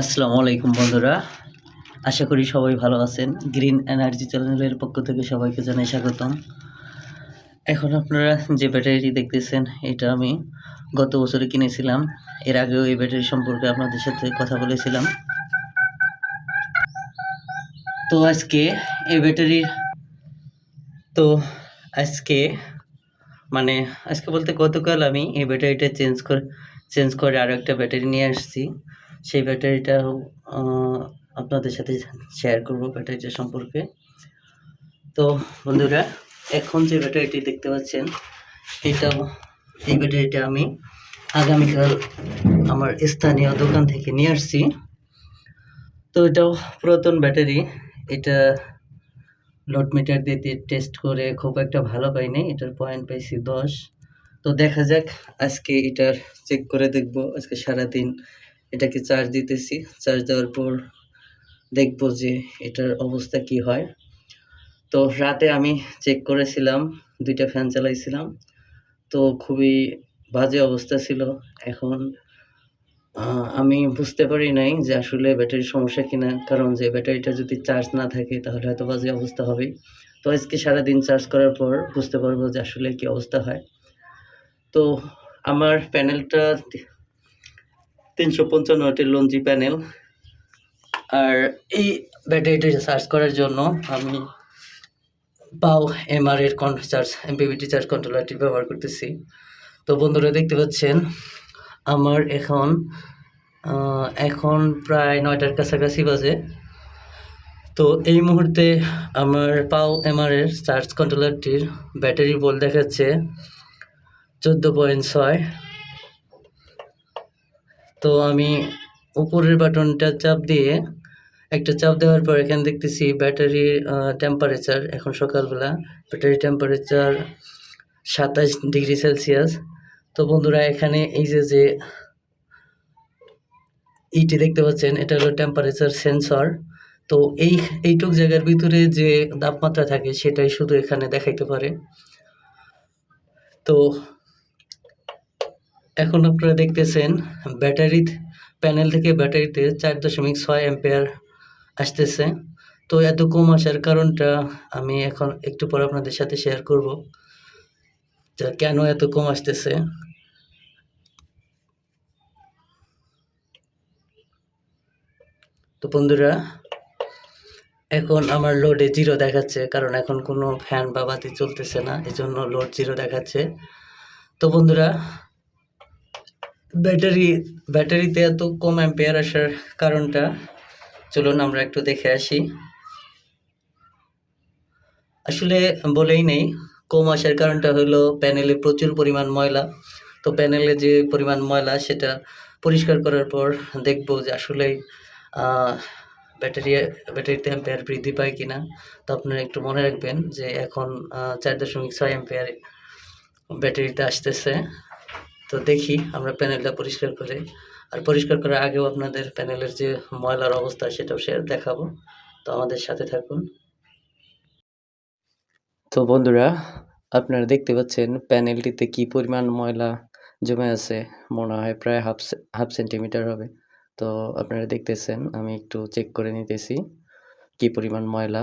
আসসালামু আলাইকুম, বন্ধুরা। আশা করি সবাই ভালো আছেন। গ্রিন এনার্জি চ্যানেলের পক্ষ থেকে সবাইকে জানাই স্বাগতম। এখন আপনারা যে ব্যাটারিটি দেখতেছেন, এটা আমি গত বছরে কিনেছিলাম। এর আগেও এই ব্যাটারি সম্পর্কে আপনাদের সাথে কথা বলেছিলাম। তো আজকে এই ব্যাটারির, তো আজকে মানে আজকে বলতে গতকাল আমি এই ব্যাটারিটা চেঞ্জ করে চেঞ্জ করে আরও একটা ব্যাটারি নিয়ে আসছি। সেই ব্যাটারিটা আপনাদের সাথে শেয়ার করব ব্যাটারিটা সম্পর্কে। তো বন্ধুরা, এখন যে ব্যাটারিটি দেখতে পাচ্ছেন এটা এই ব্যাটারিটা আমি আগামীকাল আমার স্থানীয় দোকান থেকে নিয়ে আসছি। তো এটাও পুরাতন ব্যাটারি। এটা লোড মিটার দিয়ে টেস্ট করে খুব একটা ভালো পাইনি, এটার পয়েন্ট পাইছি দশ। তো দেখা যাক, আজকে এটার চেক করে দেখব, আজকে সারাদিন এটাকে চার্জ দিতেছি। চার্জ দেওয়ার পর দেখব যে এটার অবস্থা কি হয়। তো রাতে আমি চেক করেছিলাম, দুইটা ফ্যান চালাইছিলাম। তো খুবই বাজে অবস্থা ছিল। এখন আমি বুঝতে পারি নাই যে আসলে ব্যাটারির সমস্যা কিনা। কারণ যে ব্যাটারিটা যদি চার্জ না থাকে, তাহলে হয়তো বাজে অবস্থা হবে তো আজকে সারাদিন চার্জ করার পর বুঝতে পারব যে আসলে কি অবস্থা হয়। তো আমার প্যানেলটা তিনশো পঞ্চান্ন ওয়াটের লঞ্জি প্যানেল আর এই ব্যাটারিটি চার্জ করার জন্য আমি পাও এমআর এর চার্জ এমপিবিটি চার্জ কন্ট্রোলারটি ব্যবহার করতেছি। তো বন্ধুরা দেখতে পাচ্ছেন, আমার এখন এখন প্রায় নয়টার কাছাকাছি বাজে। তো এই মুহূর্তে আমার পাও এমআর এর চার্জ কন্ট্রোলারটির ব্যাটারি বল দেখাচ্ছে চোদ্দ পয়েন্ট ছয়। তো আমি উপরের বাটনটা চাপ দিয়ে একটা চাপ দেওয়ার পর এখানে দেখতেছি ব্যাটারির টেম্পারেচার এখন সকালবেলা। ব্যাটারি টেম্পারেচার সাতাশ ডিগ্রি সেলসিয়াস। তো বন্ধুরা, এখানে এই যে যে এইটি দেখতে পাচ্ছেন, এটা হলো টেম্পারেচার সেন্সর তো এই, এইটুক জায়গার ভিতরে যে তাপমাত্রা থাকে, সেটাই শুধু এখানে দেখাইতে পারে। তো এখন আপনারা দেখতেছেন ব্যাটারি প্যানেল থেকে ব্যাটারিতে চার দশমিক ছয় অ্যাম্পেয়ার আসতেছে। তো এত কম আসার কারণটা আমি এখন একটু পর আপনাদের সাথে শেয়ার করব, যা কেন এত কম আসতেছে। তো বন্ধুরা, এখন আমার লোডে জিরো দেখাচ্ছে, কারণ এখন কোনো ফ্যান বা বাতি চলতেছে না এই জন্য লোড জিরো দেখাচ্ছে। তো বন্ধুরা ব্যাটারি ব্যাটারিতে এত কম অ্যাম্পেয়ার আসার কারণটা চলুন আমরা একটু দেখে আসি। আসলে বলেই নেই কম আসার কারণটা হলো প্যানেলে প্রচুর পরিমাণ ময়লা। তো প্যানেলে যে পরিমাণ ময়লা সেটা পরিষ্কার করার পর দেখব যে আসলেই আহ, ব্যাটারি ব্যাটারিতে অ্যাম্পেয়ার বৃদ্ধি পায় কিনা। তো আপনারা একটু মনে রাখবেন যে এখন চার দশমিক ছয় অ্যাম্পেয়ার ব্যাটারিতে আসতেছে। তো দেখি, আমরা প্যানেলটা পরিষ্কার করে। আর পরিষ্কার করার আগেও আপনাদের প্যানেলের যে ময়লার অবস্থা, সেটাও শেয়ার দেখাবো। তো আমাদের সাথে থাকুন। তো বন্ধুরা, আপনারা দেখতে পাচ্ছেন প্যানেলটিতে কি পরিমাণ ময়লা জমে আছে, মনে হয় প্রায় হাফ হাফ সেন্টিমিটার হবে। তো আপনারা দেখতেছেন, আমি একটু চেক করে নিতেছি কি পরিমাণ ময়লা।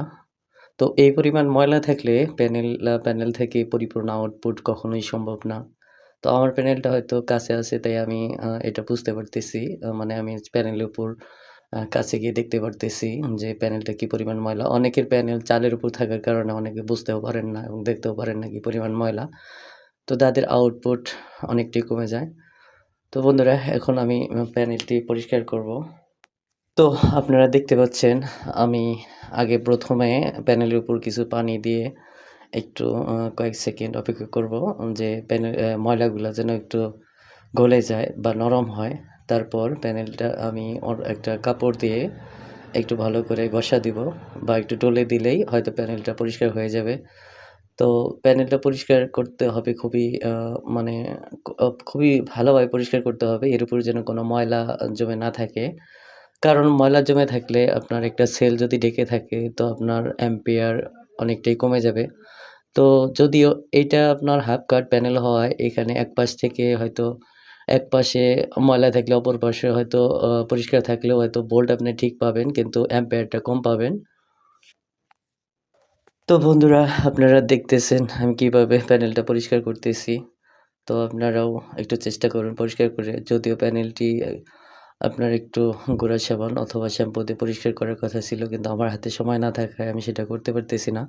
তো এই পরিমাণ ময়লা থাকলে প্যানেল প্যানেল থেকে পরিপূর্ণ আউটপুট কখনোই সম্ভব না। তো আমার প্যানেলটা হয়তো কাছে আছে, তাই আমি এটা বুঝতে পারতেছি। মানে আমি প্যানেলের উপর কাছে গিয়ে দেখতে পারতেছি যে প্যানেলটা কি পরিমাণ ময়লা। অনেকের প্যানেল চালের উপর থাকার কারণে অনেকে বুঝতেও পারেন না এবং দেখতেও পারেন না কি পরিমাণ ময়লা। তো তাদের আউটপুট অনেকটাই কমে যায়। তো বন্ধুরা, এখন আমি প্যানেলটি পরিষ্কার করব। তো আপনারা দেখতে পাচ্ছেন, আমি আগে প্রথমে প্যানেলের উপর কিছু পানি দিয়ে একটু কয়েক সেকেন্ড অপেক্ষা করব, যে প্যানেল ময়লাগুলো যেন একটু গলে যায় বা নরম হয়। তারপর প্যানেলটা আমি একটা কাপড় দিয়ে একটু ভালো করে ঘষা দিব বা একটু টলে দিলেই হয়তো প্যানেলটা পরিষ্কার হয়ে যাবে। তো প্যানেলটা পরিষ্কার করতে হবে খুবই মানে খুবই ভালোভাবে পরিষ্কার করতে হবে। এর উপর যেন কোনো ময়লা জমে না থাকে। কারণ ময়লা জমে থাকলে আপনার একটা সেল যদি ডেকে থাকে, তো আপনার অ্যাম্পিয়ার অনেকটাই কমে যাবে তো যদিও এটা আপনার হাফ কাট প্যানেল হওয়ায় এখানে এক পাশ থেকে হয়তো এক পাশে ময়লা থাকলে অপর পাশে হয়তো পরিষ্কার থাকলেও হয়তো বোল্ট আপনি ঠিক পাবেন, কিন্তু অ্যাম্পিয়ারটা কম পাবেন। তো বন্ধুরা, আপনারা দেখতেছেন আমি কীভাবে প্যানেলটা পরিষ্কার করতেছি। তো আপনারাও একটু চেষ্টা করুন পরিষ্কার করে। যদিও প্যানেলটি আপনার একটু গুঁড়া সাবান অথবা শ্যাম্পু দিয়ে পরিষ্কার করার কথা ছিল, কিন্তু আমার হাতে সময় না থাকায় আমি সেটা করতে পারতেছি না।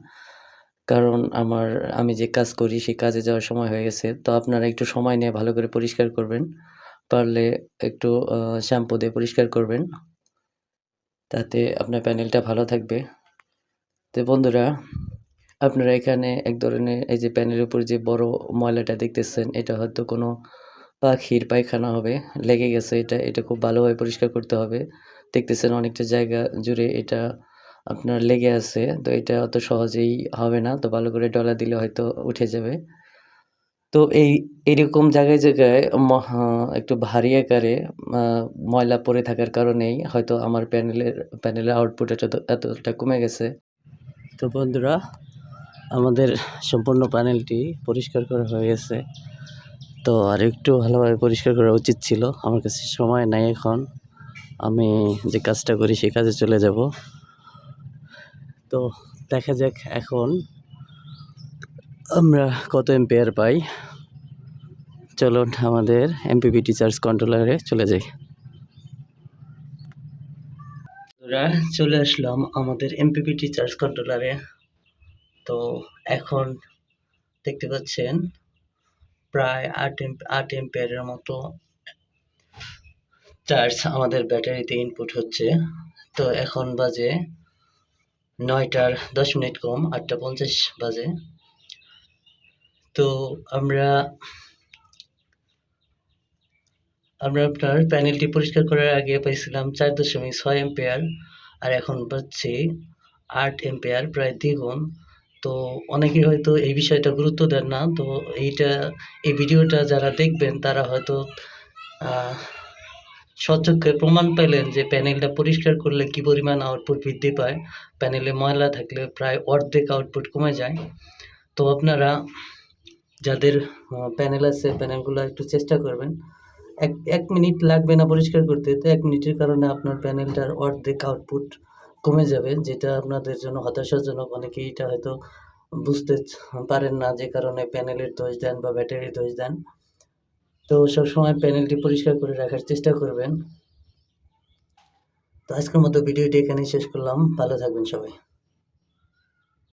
কারণ আমার, আমি যে কাজ করি সেই কাজে যাওয়ার সময় হয়ে গেছে। তো আপনারা একটু সময় নিয়ে ভালো করে পরিষ্কার করবেন। পারলে একটু শ্যাম্পু দিয়ে পরিষ্কার করবেন। তাতে আপনার প্যানেলটা ভালো থাকবে। তো বন্ধুরা, আপনারা এখানে এক ধরনের, এই যে প্যানেলের উপর যে বড় ময়লাটা দেখতেছেন, এটা হয়তো কোনো পাখির পায়খানা হবে। লেগে গেছে এটা, এটা খুব ভালোভাবে পরিষ্কার করতে হবে। দেখতেছেন অনেকটা জায়গা জুড়ে এটা আপনার লেগে আছে। তো এটা অত সহজেই হবে না। তো ভালো করে ডলা দিলে হয়তো উঠে যাবে। তো এই এরকম জায়গায়, জায়গায় একটু ভারী আকারে ময়লা পড়ে থাকার কারণেই হয়তো আমার প্যানেলের প্যানেলের আউটপুট এত এতটা কমে গেছে। তো বন্ধুরা আমাদের সম্পূর্ণ প্যানেলটি পরিষ্কার করা হয়ে গেছে। তো আর একটু ভালোভাবে পরিষ্কার করা উচিত ছিল। আমার কাছে সময় নাই এখন। আমি যে কাজটা করি সেই কাজে চলে যাব। তো দেখা যাক এখন আমরা কত অ্যাম্পিয়ার পাই। চলুন আমাদের MPPT চার্জ কন্ট্রোলারে চলে যাই। বন্ধুরা, চলে আসলাম আমাদের MPPT চার্জ কন্ট্রোলারে। তো এখন দেখতে পাচ্ছেন প্রায় ৮ এম ৮ অ্যাম্পিয়ারের মতো চার্জ আমাদের ব্যাটারিতে ইনপুট হচ্ছে। তো এখন বাজে ৯টার ১০ মিনিট কম ৮টা ৫০ বাজে। তো আমরা আমরা আপনার প্যানেলটি পরিষ্কার করার আগে পাইছিলাম ৪.৬ অ্যাম্পিয়ার আর এখন পাচ্ছি ৮ অ্যাম্পিয়ার প্রায় দ্বিগুণ। তো অনেকে হয়তো এই বিষয়টা গুরুত্ব দেন না। তো এইটা, এই ভিডিওটা যারা দেখবেন, তারা হয়তো, আ স্বচক্ষে প্রমাণ পেলেন যে প্যানেলটা পরিষ্কার করলে কি পরিমাণ আউটপুট বৃদ্ধি পায়। প্যানেলে ময়লা থাকলে প্রায় অর্ধেক আউটপুট কমে যায়। তো আপনারা যাদের প্যানেল আছে, প্যানেলগুলা একটু চেষ্টা করবেন। এক এক মিনিট লাগবে না পরিষ্কার করতে। তো এক মিনিটের কারণে আপনার প্যানেলটার অর্ধেক আউটপুট কমে যাবে। যেটা আপনাদের জন্য হতাশাজনক। অনেকেই এটা হয়তো বুঝতে পারেন না যে কারণে প্যানেলের দোষ দেন বা ব্যাটারির দোষ দেন। তো সবসময় প্যানেলটি পরিষ্কার করে রাখার চেষ্টা করবেন। তো আজকের মতো ভিডিওটি এখানেই শেষ করলাম। ভালো থাকবেন সবাই।